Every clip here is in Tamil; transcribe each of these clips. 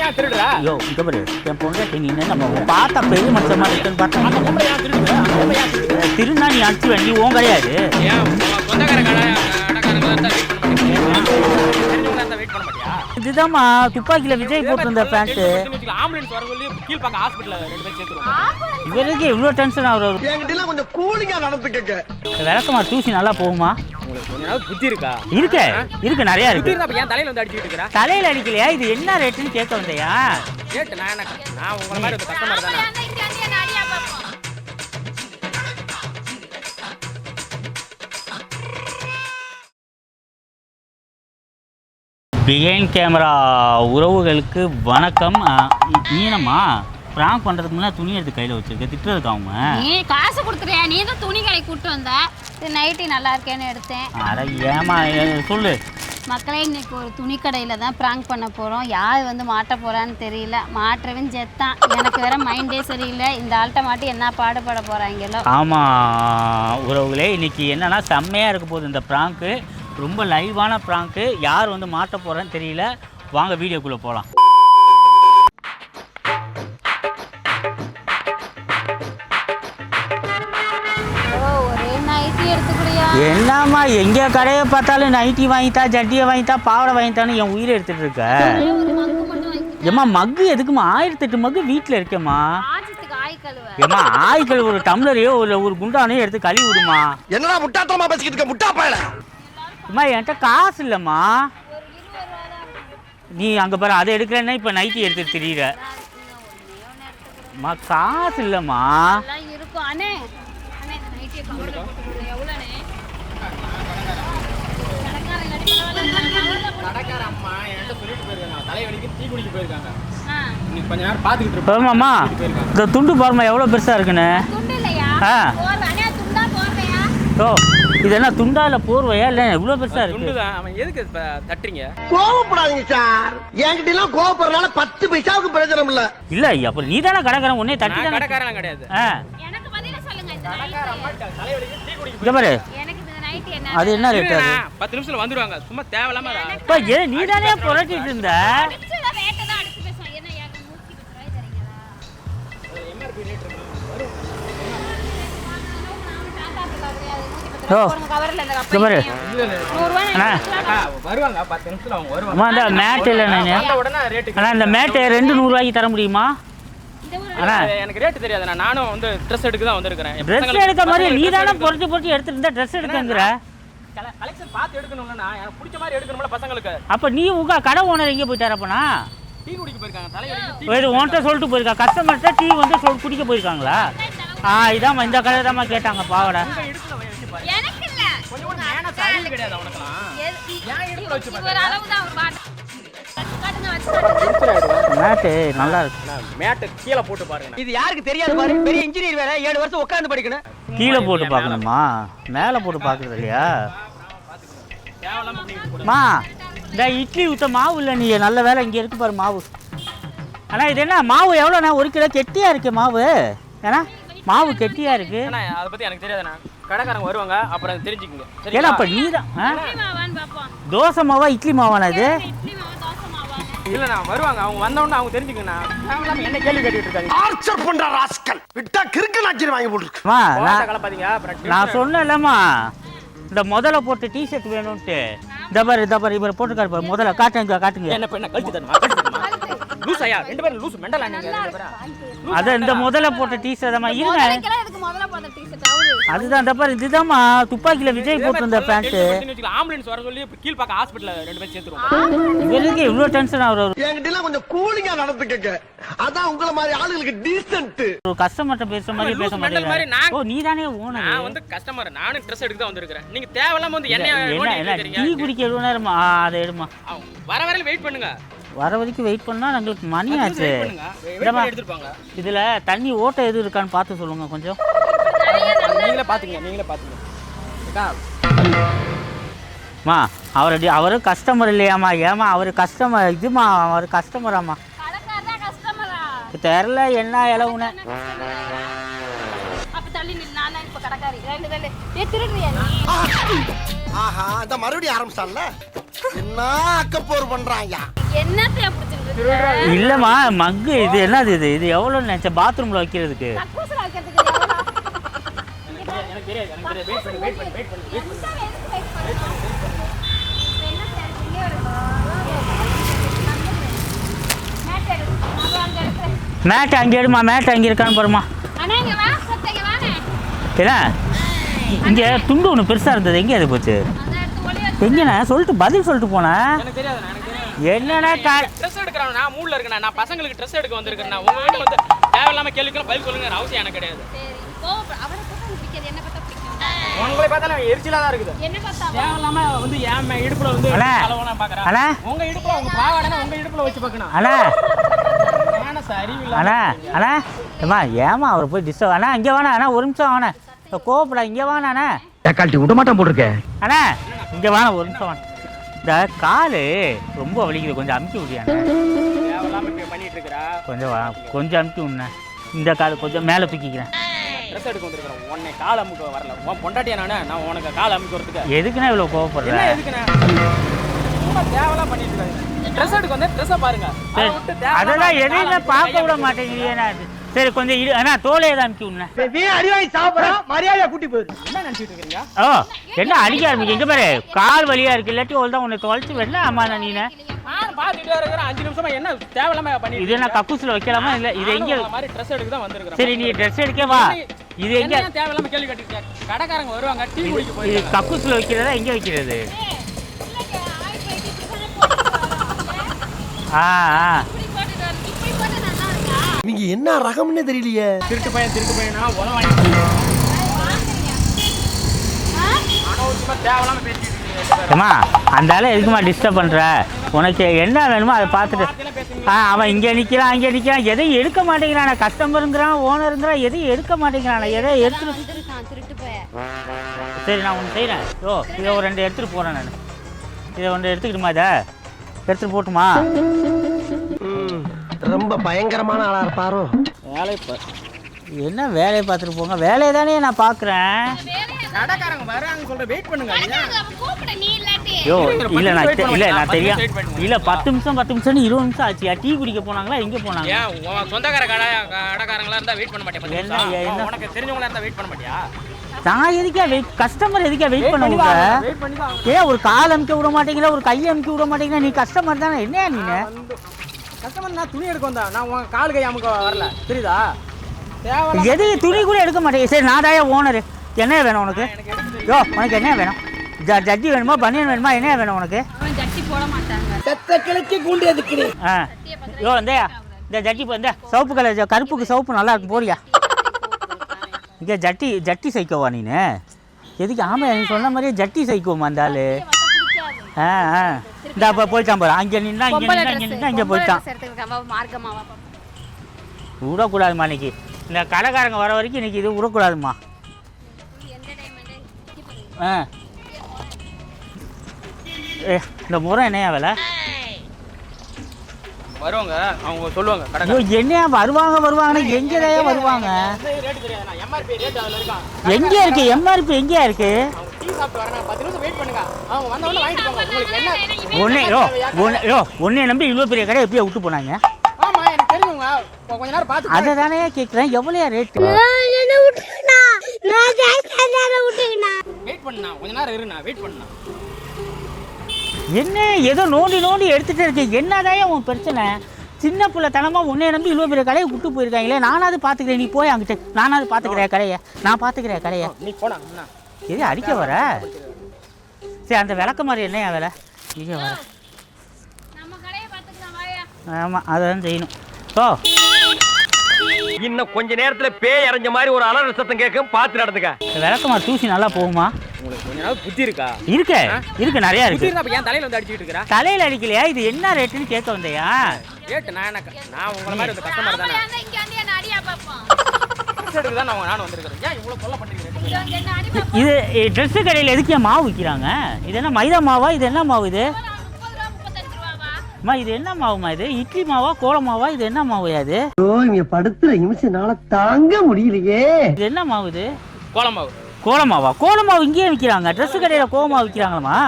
ஏன் திருடுற? ஐயோ இங்க பாரு என் பொண்டாட்டி நீ நம்ம பார்த்தா பெரிய மனுஷன் மாதிரி இருக்குன்னு பார்த்தா அந்த பொம்பளை ஏன் திருடுற அந்த பொம்பளை ஏன் திருடுற திருநா நீ அடிச்சு வேண்டி உன் கிடையாது ஏன் சொந்தக்கார கடை கடைக்காரங்க தான் இதுதாம்மா துப்பாக்கியில விஜய் போட்டிருந்த பேண்ட்டு ஆம்புலன்ஸ் வர சொல்லி கீழ்பாக்க ஹாஸ்பிட்டல்ல ரெண்டு பேர் சேர்த்துருவோம் இவருக்கு இவ்வளோ டென்ஷன் ஆகுற என்கிட்ட கொஞ்சம் கூலிங்கா நடந்துக்கங்க விளக்கமா தூசி நல்லா போகுமா? புத்தி இருக்கா? இருக்கு. இருக்கு நிறைய இருக்கு. ஏன் தலையில வந்து அடிச்சுட்டு இருக்கிறா தலையில அடிக்கலையா? இது என்ன ரேட்டுன்னு கேட்க வந்தையா? கேட்டு நான் உங்களை மாதிரி கஸ்டமர் தானே. பிஹைண்ட் கேமரா உறவுகளுக்கு வணக்கம். நீனம்மா? ப்ராங்க் பண்ணுறதுக்கு முன்னாடி துணி எடுத்து கையில் வச்சிருக்க. திட்டுறதுக்கு அவங்க? நீ காசு கொடுத்துறியா நீ தான் துணி கடை கூட்டு வந்த. இது நைட்டி நல்லா இருக்கேன்னு எடுத்தேன். அட ஏமா சொல்லு. மக்களே இன்னைக்கு ஒரு துணி கடையில் தான் ப்ராங்க் பண்ண போகிறோம் யார் வந்து மாட்ட போகிறான்னு தெரியல. மாற்றவன் செத்தான் எனக்கு வேற மைண்டே சரியில்லை. இந்த ஆள்கிட்ட மாட்டி என்ன பாடுபட போகிறாங்களோ ஆமாம் உறவுகளே இன்னைக்கு என்னன்னா செம்மையாக இருக்க போகுது இந்த ப்ராங்க்கு ரொம்ப லைவான ப்ராங்க்கு யார் வந்து மாட்ட போகிறேன்னு தெரியல. வாங்க வீடியோக்குள்ளே போகலாம் என்னம்மா எங்கே கடையை பார்த்தாலும் நைட்டி வாங்கித்தா ஜட்டியை வாங்கித்தா பாவாடை வாங்கித்தான்னு என் உயிரை எடுத்துகிட்டு இருக்க? ஏம்மா மக்கு எதுக்குமா ஆயிரத்தெட்டு மக்கு வீட்டில் இருக்கேம்மா. ஏம்மா ஆய்கள் ஒரு டம்ளரையோ இல்லை ஒரு குண்டானையோ எடுத்து கழுவி விடுமா? என்னடா முட்டாத்தனமா பேசிக்கிட்டு இருக்க? முட்டா பயல அம்மா என்கிட்ட காசு இல்லைம்மா. நீ அங்கே பாரு அதை எடுக்கலன்னா இப்போ நைட்டி எடுத்துட்டு திரியிற. அம்மா காசு இல்லைம்மா. எல்லாம் இருக்கும். அண்ணே இந்த துண்டு பாரும்மா எவ்வளோ பெருசாக இருக்குன்னு. துண்டு இல்லையா? ஆ. ஓ. இது என்ன துண்டா இல்லை போர்வையா? இல்லை இவ்வளோ பெருசாக துண்டு இருக்கு. தான் அவன் எதுக்கு இப்ப தட்டுறீங்க? கோவப்படாதீங்க சார். என்கிட்ட எல்லாம் கோவப்படுறதுனால பத்து பைசாவுக்கு பிரயோஜனம் இல்ல. இல்லை அப்புறம் நீ தானே கடைக்காரன் உடனே தட்டி நான் தானே கடைக்காரன் கிடையாது. ஆ. எனக்கு பதில சொல்லுங்க இந்த கடைக்கார இங்கே பாரு. எனக்கு இந்த நைட்டி என்ன? அது என்ன அது? இருங்கண்ணா, பத்து நிமிஷத்துல வந்துருவாங்க. சும்மா தேவையில்லாம இப்போ ஏ நீ தானே புரட்டிட்டு இருந்த? ஓ. இந்த பாரு. அண்ணா. அம்மா இந்த மேட் அண்ணா இந்த மேட்டு ரெண்டு நூறுரூவாய்க்கு தர முடியுமா? இந்த ஒரு அண்ணா. எனக்கு ரேட்டு தெரியாதுண்ணா. நானும் வந்து ட்ரெஸ் எடுக்க தான் வந்திருக்கிறேன். ட்ரெஸ் எடுக்க மாதிரி நீ தானே பொறுத்து பொறுத்து ட்ரெஸ் எடுக்கங்கிற? கல- கலெக்ஷன் பார்த்து எடுக்கணும்லண்ணா. எனக்கு பிடிச்ச மாதிரி எடுக்கணும்ல பசங்களுக்கு. அப்போ நீ உங்க கடை ஓனர் எங்கே போயிட்டார் அப்பனா டீ குடிக்க போயிருக்காங்க உன்கிட்ட சொல்லிட்டு போயிருக்கா. கஸ்டமர்கிட்ட டீ வந்து சொல் குடிக்க போயிருக்காங்களா? ஆ இதாம்மா இந்த கடை தாம்மா கேட்டாங்க பாவாடை. எனக்கு இல்ல கொஞ்சம் கூட மேனஸ் அறிவு கிடையாது அவனுக்குலாம் ஏன் இடுப்புல வச்சு இது ஒரு அளவு தான் ஒரு பாட்டு. காட்டுங்க வச்சு காட்டுங்க. மேட்டு நல்லா இருக்கு. மேட்டு கீழே போட்டு பாருங்க. இது யாருக்கு தெரியாது பாரு? பெரிய இன்ஜினியர் வேற. ஏழு வருஷம் உட்கார்ந்து படிக்கணும். கீழே போட்டு பார்க்கணுமா? மேலே போட்டு பார்க்கறது இல்லையா. மா இந்த இட்லி ஊற்ற மாவு இல்லை நீ. நல்ல வேலை இங்கே இருக்கு பாரு மாவு. அண்ணா இது என்ன? மாவு எவ்வளோண்ணா? ஒரு கிலோ கெட்டியாக இருக்கு மாவு. ஏன்னா? மாவு கெட்டியாக இருக்கு. அண்ணா அதை பத்தி எனக்கு தெரியாதுண்ணா. கடைக்காரங்க வருவாங்க அப்புறம் தெரிஞ்சுக்குங்க. ஏன்னா சரிங்களா இப்போ நீ தான் ஆ? இட்லி மாவான்னு பார்ப்போம் தோசை மாவா இட்லி மாவாண்ணா இது? இட்லி மாவா தோசை மாவா? இல்லண்ணா வருவாங்க. அவங்க வந்த உடனே அவங்க தெரிஞ்சுக்கங்கண்ணா. தேவையில்லாம என்ன கேள்வி கேட்டுட்டு இருக்காங்க? ஆர்ச்சர் பண்ற ராஸ்கல். விட்டா கிறுக்கு நாச்சிரி வாங்கி போட்டுருக்கு. அம்மா கோவத்தை நான் கலப்பாதீங்க அப்புறம் நான் சொன்னேன்லம்மா இந்த முதல்ல போட்டு டிஷர்ட் வேணும்ட்டு. தபார் தபார் இவர் போட்டுக்காரு பாரு முதல்ல காட்டுங்க காட்டுங்க. என்ன பண்ண கழிச்சு தருமா லூஸ் ஐயா ரெண்டு பேரும் லூஸ் மெண்டலா நீங்க அதான் இந்த முதல்ல போட்ட டிஷர்ட் தாம்மா. இருங்க. இதுக்கு முதல்ல பார்த்த டீஷர்ட் அவரு அதுதான் தபார் இதுதாம்மா. துப்பாக்கியில் விஜய் போட்டிருந்த பேண்ட்டு ஆம்புலன்ஸ் வர சொல்லி கீழ்பாக்க ஹாஸ்பிட்டல்ல ரெண்டு பேரும் சேர்த்துருவோம். இவருக்கு இவ்வளோ டென்ஷன் ஆகுற என்கிட்ட எல்லாம் கொஞ்சம் கூலிங்கா நடந்துக்கங்க அதான் உங்கள மாதிரி ஆளுங்களுக்கு டீசென்ட் ஒரு கஸ்டமர்கிட்ட பேசுற மாதிரி பேச நான் ஓ நீ தானே ஓனர் நான் வந்து கஸ்டமர் நானும் ட்ரெஸ் எடுக்க தான் வந்திருக்கிறேன். நீங்க தேவையில்லாம வந்து என்ன? டீ குடிக்க எவ்வளோ நேரமா அதை எடுமா வர வரையில வெயிட் பண்ணுங்க. வர வரைக்கும் வெயிட் பண்ணா எங்களுக்கு மணி ஆச்சு. இதுல தண்ணி ஓட்டை எதுவும் இருக்கான்னு பார்த்து சொல்லுங்க கொஞ்சம். நீங்களே பாத்துங்க நீங்களே பாத்துங்க அக்கா, மா அவர் அவர் கஸ்டமர் இல்லையாம்மா ஏமா அவர் கஸ்டமர் இதுமா அவர் கஸ்டமராம்மா தெரில என்ன இலவுன அப்ப தள்ளி நில்லு நான் தான் இப்ப கடைக்காரி ரெண்டு தள்ளு ஏ திருடுறியா நீ? ஆஹா மறுபடியும் ஆரம்பிச்சான்ல? என்ன அக்கப்போர் பண்றாங்க என்னத்தைய பிடிச்சிருக்கு திருடுறா. இல்லைம்மா மக்கு இது என்னது இது? இது எவ்வளோ நினச்ச பாத்ரூமில் வைக்கிறதுக்கு. கக்கூசில் வைக்கிறதுக்கு எவ்வளோ? எனக்கு தெரியாது எனக்கு தெரியாது வெயிட் பண்ணு வெயிட் பண்ணு வெயிட் பண்ணு வெயிட் பண்ணு என்ன சார் இங்கே வரும் மேட் அங்கே எடுமா மேட் அங்கே இருக்கான்னு பாருமா. அண்ணா இங்க வா. சத்தங்க வாங்க என்ன இங்கே துண்டு ஒன்று பெருசாக இருந்தது. எங்கே அது போச்சு? அந்த இடத்து ஒளிய எங்கண்ணா? சொல்லிட்டு பதில் சொல்லிட்டு போனேன் என்னண்ணா கா ட்ரெஸ் எடுக்கிறேன் நான் மூட்ல இருக்கேன் நான் பசங்களுக்கு ட்ரெஸ் எடுக்க வந்திருக்கேன் நான் உங்ககிட்ட வந்து தேவையில்லாம கேள்விக்கெல்லாம் பதில் சொல்லுங்க அவசியம் எனக்கு கிடையாது. சரி கோவப்பட அவரை பார்த்தா எனக்கு பிடிக்காது. என்ன பார்த்தா பிடிக்கும் உங்களை பார்த்தா நான் எரிச்சலா தான் இருக்குது. என்ன பார்த்தா தேவையில்லாம வந்து என் இடுப்புல வந்து பாக்குறேன். அண்ணா. உங்க இடுப்புல உங்க பாவாடை உங்க இடுப்புல வச்சு பார்க்கணும் அண்ணா. ஏன்னா அண்ணா அண்ணா. ஏம்மா ஏமா அவரை போய் டிஸ்டர்ப் அண்ணா இங்கே வேணா அண்ணா ஒரு நிமிஷம் வாண்ணா. கோவப்படா இங்கே வாண்ணா அண்ணா கழட்டி விட மாட்டான் போட்டிருக்கேன் அண்ணா இங்கே வாண்ணா ஒரு நிமிஷம் வாண்ணா இந்த காலு ரொம்ப வலிக்குது கொஞ்சம் அமுக்கி இருக்கிறா கொஞ்சம் வா கொஞ்சம் அமுக்கி விடுண்ணா. இந்த கால் கொஞ்சம் மேலே தூக்கிக்கிறேன். ட்ரெஸ் எடுக்க வந்திருக்கிறேன். உன்னை கால் அமுக்க வரல. உன் பொண்டாட்டியா நானே? நான் உனக்கு கால் அமுக்க வரதுக்கு எதுக்குண்ணா இவ்வளோ என்ன கோவப்படுற எதுக்குண்ணே தேவையெல்லாம் பண்ணிட்டு இருக்காங்க ட்ரெஸ் எடுக்க வந்து ட்ரெஸ்ஸை பாருங்க. அதெல்லாம் எதையுமே பார்க்க விட கையை மாட்டேங்கிறீண்ணா சரி கொஞ்சம் இரு. அண்ணா தோலை தான் அமுக்கி விடுண்ணா. நீ அடிவாங்கி சாப்பிடா மரியாதையா கூட்டி போயிரு. என்ன நினைச்சிட்டு இருக்கீங்க? ஓ என்ன அடிக்க ஆரம்பிக்க? இங்க பாரு கால் வலியா இருக்கு. இல்லாட்டி ஒரு தான் உன்னை தொலைச்சு வெள்ள அம்மா நீனு? நான் பார்த்துட்டே இருக்கிறேன். அஞ்சு நிமிஷமா என்ன தேவையில்லாம பண்ணிட்டு இது என்ன கக்கூசில் வைக்கலாமா? இல்லை இது எங்க மாதிரி ட்ரெஸ் எடுக்க தான் வந்திருக்கிறேன். சரி நீ ட்ரெஸ் எடுக்க வா. இது எங்க தேவையில்லாம கேள்வி கேட்டுருக்கீங்க கடைக்காரங்க வருவாங்க டீ குடிக்க இது போயிருக்காங்க கக்கூசில் வைக்கிறதா எங்க வைக்கிறது? ஆ ஆ இப்படி போட்டுட்டு வந்து இப்படி போட்டு நல்லா இருக்கா நீங்க என்ன ரகம்னே தெரியலையே. திருட்டு பையன் திருட்டு பையனா? அனவசியமா தேவையில்லாம பேசிட்டு அந்த ஆளை எதுக்குமா டிஸ்டர்ப் பண்ற? உனக்கு என்ன வேணுமோ அதை பார்த்துட்டு. ஆ அவன் இங்கே நிற்கிறான் அங்கே நிற்கிறான் எதையும் எடுக்க மாட்டேங்கிறான் கஸ்டமருங்கிறான் ஓனருங்கிறான் எதையும் எடுக்க மாட்டேங்கிறான். எதை எடுத்துட்டு வந்திருக்கான் திருட்டு போய சரி நான் ஒன்று செய்கிறேன் ஓ இதை ஒரு ரெண்டு எடுத்துகிட்டு போகிறேன் நான். இதை ஒன்று எடுத்துக்கிட்டுமா இதை? எடுத்துகிட்டு போட்டுமா? ரொம்ப பயங்கரமான ஆளா இருப்பாரோ? வேலை. என்ன வேலையை பார்த்துட்டு போங்க? வேலையை தானே நான் பார்க்குறேன். கடைக்காரங்க வராங்க சொல்ற வெயிட் பண்ணுங்க இல்லை நான் இல்லை நான் பத்து நிமிஷம். இல்லை பத்து நிமிஷம் பத்து நிமிஷம் இருபது நிமிஷம் ஆச்சுயா டீ குடிக்க போனாங்களா? எங்கே போனாங்க? சொந்தக்கார கடை கடைக்காரங்களா இருந்தா வெயிட் பண்ண மாட்டியா பத்து என்ன? உனக்கு தெரிஞ்சவங்களா இருந்தா வெயிட் பண்ண மாட்டியா? நான் எதுக்கா வெயிட் கஸ்டமர் எதுக்கா வெயிட் பண்ண விடுற வெயிட் பண்ணி தான் ஏன் ஒரு கால் அமுக்க விட மாட்டேங்கிற ஒரு கையை அமுக்க விட மாட்டேங்கிற நீ கஸ்டமர் தானே. என்ன நீ வந்து கஸ்டமர் நான் துணி எடுக்க வந்தா நான் உன் கால் கை அமுக்க வரல. புரியுதா தேவை எது துணி கூட எடுக்க மாட்டேங்க சரி நான் தான் ஓனர் என்ன வேணும் உனக்கு? யோ உனக்கு என்ன வேணும்? ஜ- ஜட்டி வேணுமா பனியன் வேணுமா என்ன வேணும் உனக்கு? ஜட்டி போட மாட்டாங்க. செத்த கிழக்கு கூண்டு எதுக்கு ஆ. யோ இந்த இந்த ஜட்டி போ இந்த சிவப்பு கலர் கருப்புக்கு சிவப்பு நல்லா இருக்கும் போறியா? இங்கே ஜட்டி ஜட்டி சைக்கோவா நீனு? எதுக்கு ஆமாம் நீ சொன்ன மாதிரியே ஜட்டி சைக்கோமா அந்த ஆளு. ஆ ஆ இந்த அப்போ போயிட்டான் பாரு அங்கே நின்னா இங்கே நின்னா இங்கே நின்னா இங்கே போயிட்டான் விடக்கூடாதுமா இன்னைக்கு இந்த கடைக்காரங்க வர வரைக்கும் இன்னைக்கு இது விடக்கூடாதுமா ஆ ஏ இந்த முறை என்னையா வேலை வருவாங்க அவங்க சொல்லுவாங்க என்னையா வருவாங்க வருவாங்க ரேட் தெரியாது நான் எம்ஆர்பி ரேட் அதுல இருக்கான் எங்கே இருக்கு எம்ஆர்பி எங்கேயா இருக்கு சாப்பிட்டு வரேன் பத்து நிமிஷம் வெயிட் பண்ணுங்க. அவங்க வந்த உடனே வாங்கிட்டு போங்க. உங்களுக்கு என்ன ஒன்னே யோ ஒன்னே யோ ஒன்னே நம்பி இவ்வளோ பெரிய கடை எப்படியா விட்டு போனாங்க? ஆமா எனக்கு தெரியுங்க இப்போ கொஞ்ச நேரம் பார்த்து அதை தானே கேட்குறேன் எவ்வளோயா ரேட்டு வெயிட் பண்ணா கொஞ்ச நேரம் இருண்ணா. வெயிட் பண்ணா என்ன? ஏதோ நோண்டி நோண்டி எடுத்துட்டு இருக்கு. என்னதான் உன் பிரச்சனை? சின்ன பிள்ளை தனமா உன்னை நம்பி இவ்வளோ பெரிய கடையை விட்டு போயிருக்காங்களே. நானாவது பார்த்துக்கிறேன். நீ போய் அங்கிட்ட. நானாவது பார்த்துக்கிறேன் கடையை. நான் பார்த்துக்கிறேன் கடையை. நீ போனா எது அடிக்க வர. சரி அந்த விளக்க மாதிரி என்ன என் வேலை? இங்கே வர. ஆமாம் அதான் செய்யணும். ஓ இன்னும் கொஞ்ச நேரத்துல பேய் அரைஞ்ச மாதிரி ஒரு அலற சத்தம் கேட்கும். பார்த்து நடந்துக்க. இந்த விளக்கமாறு தூசி நல்லா போகுமா? உங்களுக்கு கொஞ்ச நாள் புத்தி இருக்கா? இருக்கு இருக்கு நிறையா இருக்கு. ஏன் தலையில வந்து அடிச்சிட்டு இருக்கா தலையில் அடிக்கலையா? இது என்ன ரேட்டுன்னு கேட்க வந்தையா? ரேட் நான் நான் உங்களை மாதிரி ஒரு கஸ்டமர் தானே. ட்ரெஸ் எடுக்க தான் நான் வந்திருக்கிறேன் ஏன் கொல்ல இது ட்ரெஸ்ஸு கடையில் எதுக்கு ஏன் மாவு விற்கிறாங்க இது என்ன மைதா மாவா? இது என்ன மாவு இது? அம்மா இது என்ன மாவுமா இது? இட்லி மாவா கோல மாவா? இது என்ன மாவு அது ஐயோ இங்க படுத்துற நிமிஷம்னால தாங்க முடியலையே. இது என்ன மாவு இது? கோலமாவு கோலமாவா கோலமாவு இங்கேயே விற்கிறாங்க ட்ரெஸ்ஸு கடையில் கோலமாவு விற்கிறாங்களாம்மா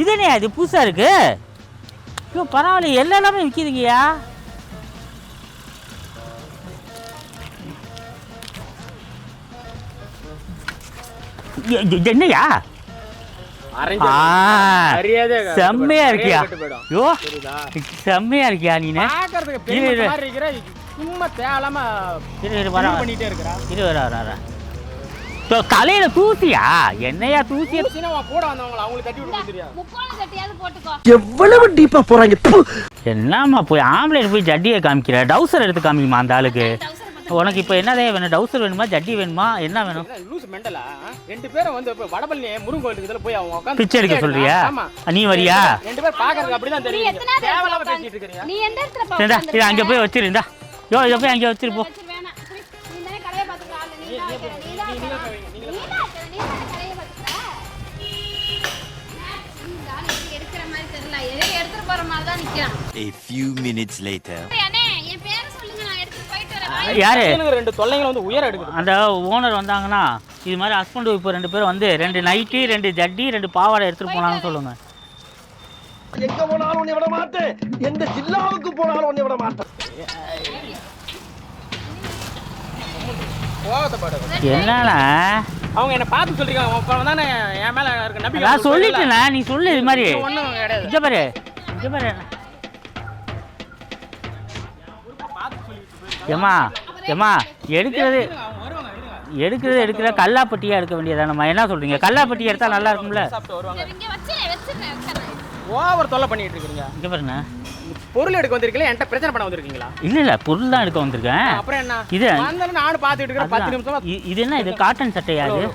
இது என்ன இது? புதுசாக இருக்கு? பரவாயில்ல எல்லா எல்லாமே விற்கிதுங்கய்யா எ- எ- என்னய்யா அரேஞ்ச் ஆ, மரியாதை செம்மையா இருக்கியா. யோ செம்மையா இருக்கியா சும்மா இரு வர பண்ணிட்டே இருக்கிறா. இரு வர வர தலையில தூசியா? என்னையா கூட வந்தவங்கள? அவங்களுக்கு போட்டுக்கோ. எவ்வளவு டீப்பா போறாங்க. என்னம்மா போய் ஆம்பளைட் போய் ஜட்டியை காமிக்கிற? டவுசர் எடுத்து காமிக்குமா அந்த ஆளுக்கு? உனக்கு இப்போ என்னதே வேணும்? டவுசர் வேணுமா? ஜட்டி வேணுமா? என்ன வேணும்? லூஸ் மெண்டலா? ரெண்டு பேரும் வந்து இப்ப வடபழனி முருகன் கோயிலுக்கு இதுல போய் அவங்க உட்காந்து பிச்சை எடுக்க சொல்றியா? நீ வரியா? ரெண்டு பேரும் பாக்குறதுக்கு அப்படிதான் தெரியும் தேவலாம பேசிட்டு இருக்கிறீங்க நீ எந்த இடத்துல பா சரிடா இது அங்கே போய் வச்சிருந்தா யோ இதை போய் அங்கே வச்சிரு போ சரி, A few minutes later. யாரு? எனக்கு ரெண்டு தொல்லைங்களை வந்து உயர எடுக்குது. அந்த ஓனர் வந்தாங்கன்னா இது மாதிரி ஹஸ்பண்ட் ஒய்ஃப் ரெண்டு பேரும் வந்து ரெண்டு நைட்டி ரெண்டு ஜட்டி ரெண்டு பாவாடை எடுத்துட்டு போனாங்கன்னு சொல்லுங்க. எங்க போனாலும் உன்னை விட மாட்டேன். எந்த ஜில்லாவுக்கு போனாலும் உன்னை விட மாட்டேன். என்னண்ணா? அவங்க என்ன பார்த்து சொல்றீங்க அப்புறம் தானே என் மேல இருக்க நம்பிக்கை நான் சொல்லிட்டேண்ணா. நீ சொல்லு இது மாதிரி. ஒன்றும் கிடையாது. இங்க பாரு. இங்க பாரு. ஏமா ஏமா எடுக்கிறது எடுக்கிறது எடுக்கிற கல்லாப்பட்டியா எடுக்க வேண்டியதானம்மா என்ன சொல்றீங்க? கல்லாப்பட்டி எடுத்தா நல்லா இருக்கும்ல. ஓவர் தொல்லை பண்ணிட்டு இருக்கீங்க. இங்க பாருண்ணா பொருள் எடுக்க வந்திருக்கீங்களா? என்கிட்ட பிரச்சனை பண்ண வந்திருக்கீங்களா? இல்ல இல்ல பொருள் தான் எடுக்க வந்திருக்கேன். அப்புறம் என்ன? இது நானும் பார்த்துட்டு இருக்கிறேன். பத்து. நிமிஷமா இது என்ன இது? காட்டன் சட்டையா இது?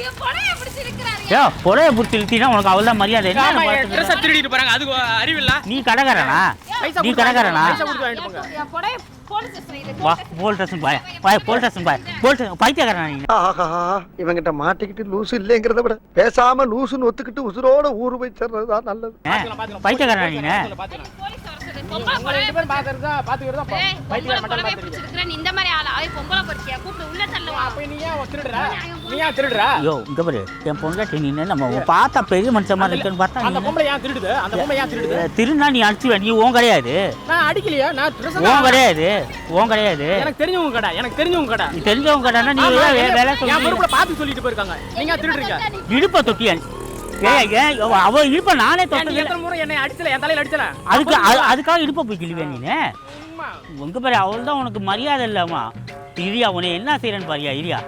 ஏ புடவை பிடிச்சி உனக்கு அவ்வளோதான் மரியாதை. என்ன திருடிட்டு போறாங்க. அதுக்கு அறிவில்ல நீ கடைக்காரனா? நீ கடைக்காரனா? வா police station boy boy police station boy. Police station பைத்தியக்காரனா நீ? ஆஹா இவங்கிட்ட மாட்டிக்கிட்டு லூசு இல்லைங்கிறத விட பேசாம லூசுன்னு ஒத்துக்கிட்டு உசுரோட ஊரு போய் சேர்றதுதான் நல்லது. பாத்துக்கலாம், பாத்துக்கலாம். பைத்தியக்காரனா நீ இந்த மாதிரி ஆளா? பொம்பளை பொறுக்கியா? கூப்பிட்டு உள்ள தள்ளுவா அப்ப நீ ஏன் திருடுற? நீ ஏன் திருடுற? ஐயோ இங்க பாரு என் பொண்டாட்டி நீ நம்ம பார்த்தா பெரிய மனுஷன் மாதிரி இருக்குன்னு பார்த்தா அந்த பொம்பளை ஏன் திருடுது? அந்த பொம்பளை ஏன் திருடுது? திருநா நீ அடிச்சுவ நீ ஓன் கிடையாது. நான் அடிக்கலையா நான் ஓன் கிடையாது ஓன் கிடையாது. எனக்கு தெரிஞ்சவங்க கடை எனக்கு தெரிஞ்சவங்க கடை. நீ தெரிஞ்சவங்க கடைனா நீ வேலை சொல்லிட்டு போயிருக்காங்க. நீங்க ஏன் திருடுறீங்க? ஏய் ஏன் அவ- நானே தொட்டது எத்தனை முறை என்னை அடிச்சல? என் தலையில அடிச்சல? அதுக்கு அது- அதுக்காக இடுப்ப போய் நீ. உங்க பாரு அவள் தான் உனக்கு மரியாதை இல்லாமா இரியா உன்னை என்ன செய்யறேன்னு பாரியா இரியா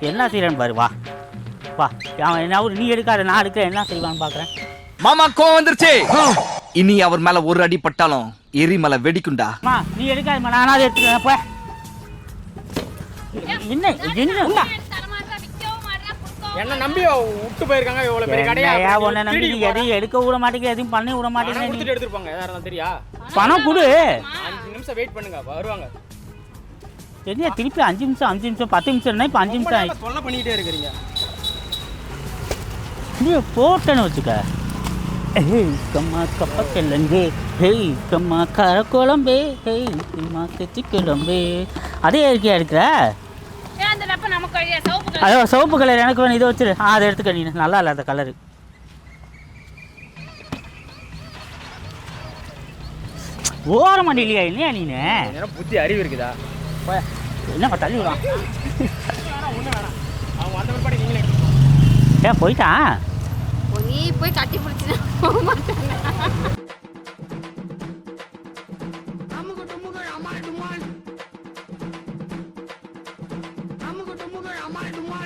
என்ன செய்யறேன்னு பாரு வா. வா. அவன் என்ன அவரு நீ எடுக்காத நான் எடுக்கிறேன். என்ன செய்வான்னு பார்க்குறேன் மாமா கோவம் வந்துருச்சு. இனி அவர் மேல ஒரு அடி பட்டாலும் எரிமலை வெடிக்குண்டா அம்மா நீ எடுக்காதம்மா நானாவது எடுத்துக்கிறேன் போ. என்ன என்ன? என்ன நம்பி விட்டு போயிருக்காங்க? இவ்வளவு பெரிய கடையா? உன்னை நம்பி. எதையும் எடுக்க விட மாட்டேங்க எதையும் பண்ண விட மாட்டேங்க கொடுத்துட்டு எடுத்துட்டு போங்க எதா இருந்தாலும் தெரியா? பணம் கொடு. அஞ்சு நிமிஷம் வெயிட் பண்ணுங்க வருவாங்க. என்ன திருப்பி அஞ்சு நிமிஷம் அஞ்சு நிமிஷம் பத்து நிமிஷம்னா இப்போ அஞ்சு நிமிஷம் ஆயிடுச்சு சொல்ல பண்ணிட்டே இருக்கிறீங்க. நீ போட்டேன்னு வச்சுக்க. ஹேய் கம்மா கப்ப கிழங்கு. ஹேய் கம்மா கர குழம்பு ஹேய் கம்மா கெச்சி குழம்பு அதே இருக்கியா இருக்கிற அதோ சிவப்பு கலர் எனக்கு வேணும். இதை வச்சிரு. ஆ அதை எடுத்துக்க நீ நல்லா இல்லை அந்த கலரு ஓர மாட்டேலையா இல்லையா நீனு? நேரம் புத்தி அறிவு இருக்குதா? போய் என்னப்பா தள்ளி நீங்களே ஏன் போயிட்டான்? நீ போய் கட்டி பிடிச்சினா போக மாட்டேன்